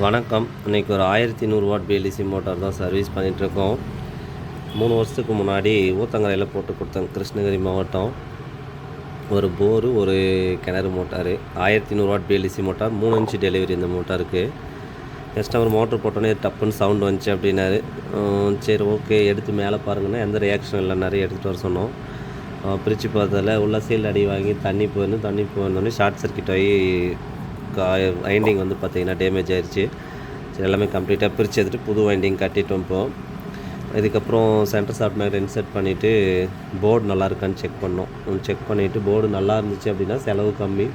வணக்கம். இன்றைக்கி ஒரு ஆயிரத்தி நூறு வாட் பிஎல்இசி மோட்டார் தான் சர்வீஸ் பண்ணிகிட்ருக்கோம் மூணு வருஷத்துக்கு முன்னாடி ஊத்தங்கரையில் போட்டு கொடுத்தேன். கிருஷ்ணகிரி மாவட்டம். ஒரு போரு ஒரு கிணறு மோட்டார். ஆயிரத்தி நூறு வாட் பிஎல்இசி மோட்டார் மூணு இன்ச்சு டெலிவரி இந்த மோட்டாருக்கு கஸ்டமர் மோட்டர் போட்டோன்னே டப்புன்னு சவுண்ட் வந்துச்சு அப்படின்னாரு. சரி ஓகே எடுத்து மேலே பாருங்கன்னா எந்த ரியாக்ஷன் இல்லை நிறைய எடுத்துகிட்டு வர சொன்னோம். பிரித்து பார்த்ததில் உள்ள சீல் அடி வாங்கி தண்ணி போயிருந்து தண்ணி போயிருந்தோடனே ஷார்ட் சர்க்கிட் ஆகி வைண்டிங் வந்து பார்த்திங்கன்னா டேமேஜ் ஆயிடுச்சு சரி எல்லாமே கம்ப்ளீட்டாக பிரித்து எடுத்துகிட்டு புது வைண்டிங் கட்டிட்டோம் இப்போ. இதுக்கப்புறம் சென்டர் சாஃப்ட் மேக்னெட் இன்செர்ட் பண்ணிவிட்டு போர்டு நல்லா இருக்கான்னு செக் பண்ணோம். செக் பண்ணிவிட்டு போர்டு நல்லா இருந்துச்சு அப்படின்னா செலவு கம்மி.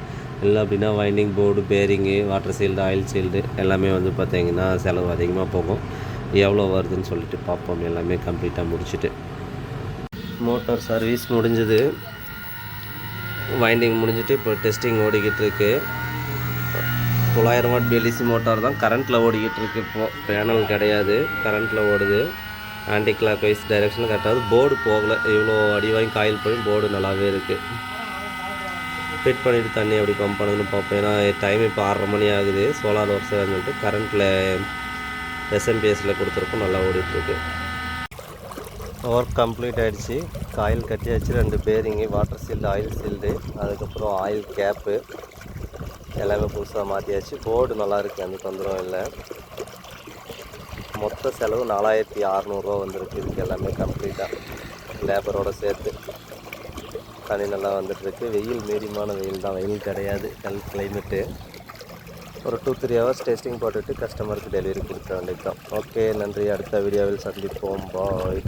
இல்லை அப்படின்னா winding board bearing water seal oil seal எல்லாமே வந்து பார்த்திங்கன்னா செலவு அதிகமாக போகும். எவ்வளோ வருதுன்னு சொல்லிட்டு பார்ப்போம். எல்லாமே கம்ப்ளீட்டாக முடிச்சுட்டு. மோட்டார் சர்வீஸ் முடிஞ்சது. வைண்டிங் முடிஞ்சிட்டு இப்போ டெஸ்டிங் ஓடிக்கிட்டு இருக்குது தொள்ளாயிரம் வாட் பிஎல்டிசி மோட்டார் தான் கரண்ட்டில் ஓடிக்கிட்டு இருக்கு இப்போது பேனல் கிடையாது. கரண்ட்டில் ஓடுது. ஆன்டி கிளாக் வைஸ் டைரெக்ஷனில் கரெக்டாக போர்டு போகலை. இவ்வளோ அடி வாங்கி காயில் போய் போர்டு நல்லாவே இருக்குது ஃபிட் பண்ணிவிட்டு தண்ணி எப்படி பம்ப் பண்ணுதுன்னு பார்ப்போம். ஏன்னா டைம் இப்போ ஆறரை மணி ஆகுது. சோலார் ஒர்க்ஸ் சொல்லிட்டு கரண்ட்டில் எஸ்எம்பிஎஸில் கொடுத்துருக்கோம். நல்லா ஓடிட்டுருக்கு ஒர்க் கம்ப்ளீட் ஆகிடுச்சு காயில் கட்டியாச்சு. ரெண்டு bearing water seal oil seal அதுக்கப்புறம் ஆயில் கேப்பு எல்லாமே புதுசாக மாற்றியாச்சு போர்டு நல்லாயிருக்கு அந்த தொந்தரவும் இல்லை. மொத்த செலவு நாலாயிரத்தி அறநூறுவா வந்திருக்கு. இதுக்கு எல்லாமே கம்ப்ளீட்டாக லேபரோடு சேர்த்து. தண்ணி நல்லா வந்துட்டுருக்கு. வெயில் மீடியமான வெயில் தான். வெயில் கிடையாது. கல் கிளைமேட்டு ஒரு டூ த்ரீ ஹவர்ஸ் டெஸ்டிங் போட்டுட்டு கஸ்டமருக்கு டெலிவரி கொடுக்க வேண்டியது தான் ஓகே நன்றி. அடுத்த வீடியோவில் சந்திப்போம். பாய்